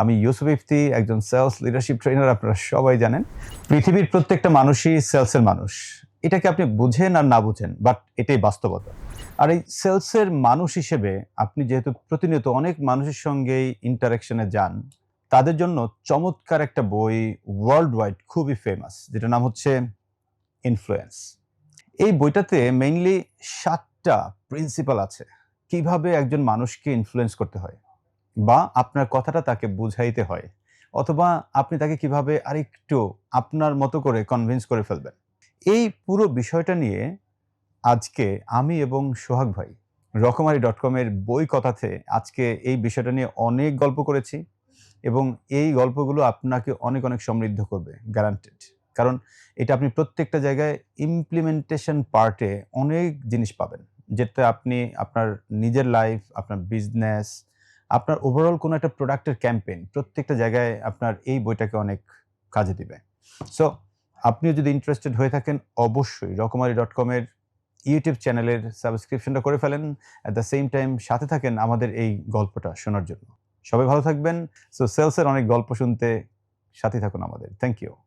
আমি ইউসুফ ইফতি, একজন sales leadership trainer আপনারা সবাই জানেন। পৃথিবীর প্রত্যেকটা মানুষই সেলসের মানুষ। এটাকে আপনি বুঝেন আর না বুঝেন বাট এটাই বাস্তবতা। আর এই সেলসের মানুষ হিসেবে আপনি যেহেতু প্রতিনিয়ত অনেক মানুষের সঙ্গেই ইন্টারাকশনে যান, তাদের জন্য চমৎকার একটা বই ওয়ার্ল্ড ওয়াইড খুবই ফেমাস যেটার নাম হচ্ছে ইনফ্লুয়েন্স এই বইটাতে মেইনলি সাতটা প্রিন্সিপাল আছে। কীভাবে একজন মানুষকে ইনফ্লুয়েন্স করতে হয়? বা আপনার কথাটা তাকে বুঝাইতে হয়, অথবা আপনি তাকে কীভাবে আরেকটু আপনার মতো করে কনভিন্স করে ফেলবেন। এই পুরো বিষয়টা নিয়ে আজকে আমি এবং সোহাগ ভাই রকমারি ডট কমের বই কথাতে আজকে এই বিষয়টা নিয়ে অনেক গল্প করেছি এবং এই গল্পগুলো আপনাকে অনেক অনেক সমৃদ্ধ করবে গ্যারান্টেড কারণ এটা আপনি প্রত্যেকটা জায়গায় ইমপ্লিমেন্টেশন পার্টে অনেক জিনিস পাবেন। যেটা আপনি আপনার নিজের লাইফ আপনার বিজনেস আপনার ওভারঅল কোনো একটা প্রোডাক্টের ক্যাম্পেইন প্রত্যেকটা জায়গায় আপনার এই বইটাকে অনেক কাজে দিবে। সো আপনিও যদি ইন্টারেস্টেড হয়ে থাকেন, অবশ্যই রকমারি ডট কমের ইউটিউব চ্যানেলের সাবস্ক্রিপশনটা করে ফেলেন। অ্যাট দ্য সেম টাইম সাথে থাকেন আমাদের এই গল্পটা শোনার জন্য। সবাই ভালো থাকবেন। সো সেলসের অনেক গল্প শুনতে সাথে থাকুন আমাদের। Thank you